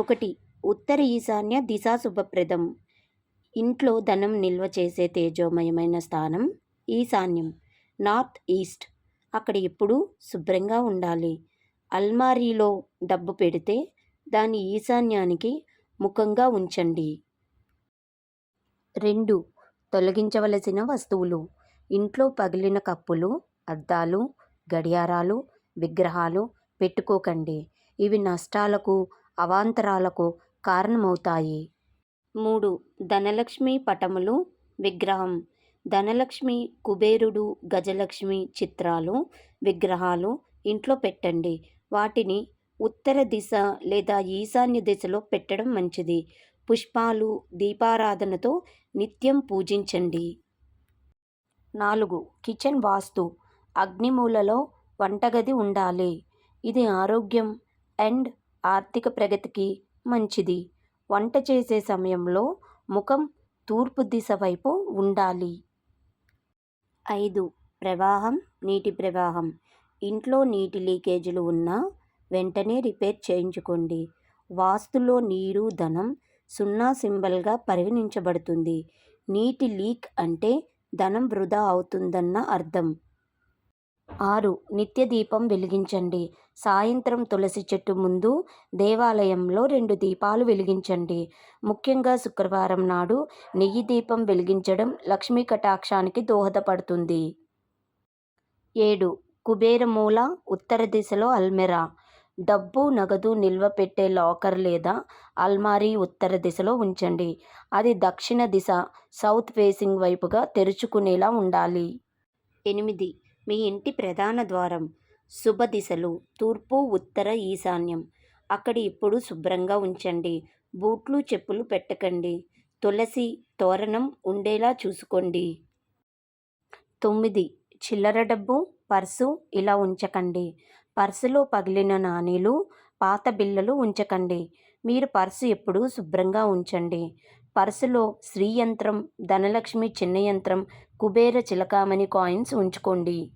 ఒకటి ఉత్తర ఈశాన్య దిశా శుభప్రదం. ఇంట్లో ధనం నిల్వ చేసే తేజోమయమైన స్థానం ఈశాన్యం నార్త్ ఈస్ట్. అక్కడ ఎప్పుడూ శుభ్రంగా ఉండాలి. అల్మారీలో డబ్బు పెడితే దాని ఈశాన్యానికి ముఖంగా ఉంచండి. రెండు తొలగించవలసిన వస్తువులు. ఇంట్లో పగిలిన కప్పులు అద్దాలు గడియారాలు విగ్రహాలు పెట్టుకోకండి. ఇవి నష్టాలకు అవాంతరాలకు కారణమవుతాయి. మూడు. ధనలక్ష్మి పటములు విగ్రహం. ధనలక్ష్మి కుబేరుడు గజలక్ష్మి చిత్రాలు విగ్రహాలు ఇంట్లో పెట్టండి. వాటిని ఉత్తర దిశ లేదా ఈశాన్య దిశలో పెట్టడం మంచిది. పుష్పాలు దీపారాధనతో నిత్యం పూజించండి. నాలుగు. కిచెన్ వాస్తు. అగ్నిమూలలో వంటగది ఉండాలి. ఇది ఆరోగ్యం. అండ్ ఆర్థిక ప్రగతికి మంచిది. వంట చేసే సమయంలో ముఖం తూర్పు దిశ వైపు ఉండాలి. ఐదు. ప్రవాహం నీటి ప్రవాహం. ఇంట్లో నీటి లీకేజీలు ఉన్నా వెంటనే రిపేర్ చేయించుకోండి. వాస్తులో నీరు ధనం సున్నా సింబల్గా పరిగణించబడుతుంది. నీటి లీక్ అంటే ధనం వృధా అవుతుందన్న అర్థం. ఆరు. నిత్య దీపం వెలిగించండి. సాయంత్రం తులసి చెట్టు ముందు దేవాలయంలో రెండు దీపాలు వెలిగించండి. ముఖ్యంగా శుక్రవారం నాడు నెయ్యి దీపం వెలిగించడం లక్ష్మీ కటాక్షానికి దోహదపడుతుంది. ఏడు. కుబేరమూల ఉత్తర దిశలో అల్మెరా. డబ్బు నగదు నిల్వ పెట్టే లాకర్ లేదా అల్మారీ ఉత్తర దిశలో ఉంచండి. అది దక్షిణ దిశ సౌత్ ఫేసింగ్ వైపుగా తెరుచుకునేలా ఉండాలి. ఎనిమిది. మీ ఇంటి ప్రధాన ద్వారం. శుభ దిశలు. తూర్పు ఉత్తర ఈశాన్యం. అక్కడ ఇప్పుడు శుభ్రంగా ఉంచండి. బూట్లు చెప్పులు పెట్టకండి. తులసి తోరణం ఉండేలా చూసుకోండి. తొమ్మిది. చిల్లర డబ్బు పర్సు ఇలా ఉంచకండి. పర్సులో పగిలిన నాణేలు పాత బిళ్ళలు ఉంచకండి. మీరు పర్సు ఎప్పుడూ శుభ్రంగా ఉంచండి. పర్సులో శ్రీ యంత్రం ధనలక్ష్మి చిన్న యంత్రం కుబేర చిలకామణి కాయిన్స్ ఉంచుకోండి.